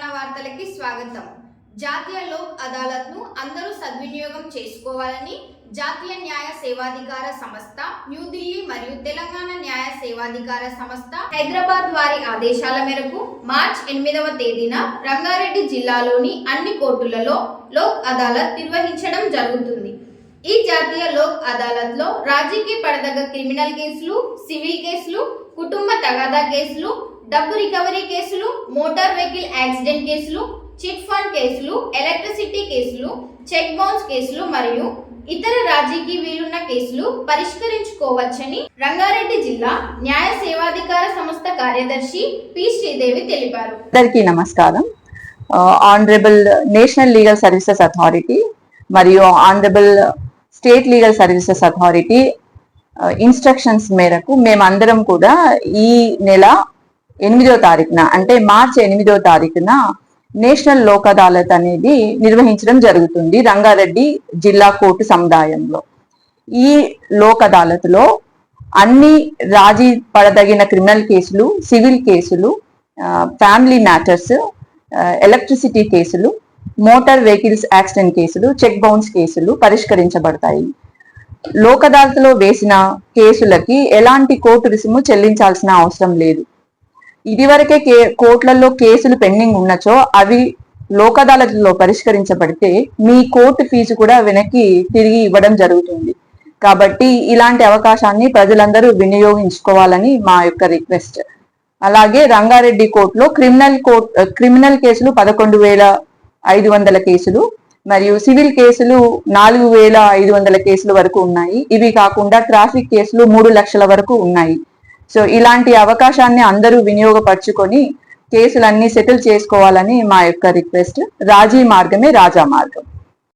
స్వాగతం. జాతీయ లోక్ అదాలత్ను అందరూ సద్వినియోగం చేసుకోవాలని జాతీయ న్యాయ సేవాధికార సంస్థ న్యూఢిల్లీ మరియు తెలంగాణ న్యాయ సేవాధికార సంస్థ హైదరాబాద్ వారి ఆదేశాల మేరకు మార్చ్ ఎనిమిదవ తేదీన రంగారెడ్డి జిల్లాలోని అన్ని కోర్టులలో లోక్ అదాలత్ నిర్వహించడం జరుగుతుంది. ఈ జాతీయ లోక్ అదాలత్లో రాజకీయ పడదగ్గ క్రిమినల్ కేసులు సివిల్ కేసులు కుటుంబ తగాదా కేసులు డబ్బు రికవరీ కేసులు మోటార్ వెహికల్ యాక్సిడెంట్ కేసులు చిట్ ఫండ్ కేసులు ఎలక్ట్రిసిటీ కేసులు చెక్ బౌన్స్ కేసులు మరియు ఇతర రాజీకి వీలున్న కేసులు పరిష్కరించుకోవచ్చని రంగారెడ్డి జిల్లా న్యాయ సేవాధికార సంస్థ కార్యదర్శి పి. శ్రీదేవి తెలిపారు. అందరికీ నమస్కారం. Honourable national legal services authority మరియు honourable state legal services authority instructions మేరకు మేమందరం కూడా ఈ నెల ఎనిమిదో తారీఖున అంటే మార్చి ఎనిమిదో తారీఖున నేషనల్ లోక్ అదాలత్ అనేది నిర్వహించడం జరుగుతుంది రంగారెడ్డి జిల్లా కోర్టు సముదాయంలో. ఈ లోక్ అదాలత్లో అన్ని రాజీ పడదగిన క్రిమినల్ కేసులు సివిల్ కేసులు ఫ్యామిలీ మ్యాటర్స్ ఎలక్ట్రిసిటీ కేసులు మోటార్ వెహికల్స్ యాక్సిడెంట్ కేసులు చెక్ బౌన్స్ కేసులు పరిష్కరించబడతాయి. లోక్ అదాలత్లో వేసిన కేసులకి ఎలాంటి కోర్టు రుసుము చెల్లించాల్సిన అవసరం లేదు. ఇదివరకే కే కోర్టులలో కేసులు పెండింగ్ ఉన్నచో అవి లోక్ అదాలత్లో పరిష్కరించబడితే మీ కోర్టు ఫీజు కూడా వెనక్కి తిరిగి ఇవ్వడం జరుగుతుంది. కాబట్టి ఇలాంటి అవకాశాన్ని ప్రజలందరూ వినియోగించుకోవాలని మా యొక్క రిక్వెస్ట్. అలాగే రంగారెడ్డి కోర్టులో క్రిమినల్ కోర్ట్ క్రిమినల్ కేసులు పదకొండు వేల ఐదు వందల కేసులు మరియు సివిల్ కేసులు నాలుగు వేల ఐదు వందల కేసుల వరకు ఉన్నాయి. ఇవి కాకుండా ట్రాఫిక్ కేసులు మూడు లక్షల వరకు ఉన్నాయి. సో ఇలాంటి అవకాశాన్ని అందరూ వినియోగపరచుకొని కేసులన్నీ సెటిల్ చేసుకోవాలని మా యొక్క రిక్వెస్ట్. రాజీ మార్గమే రాజా మార్గం.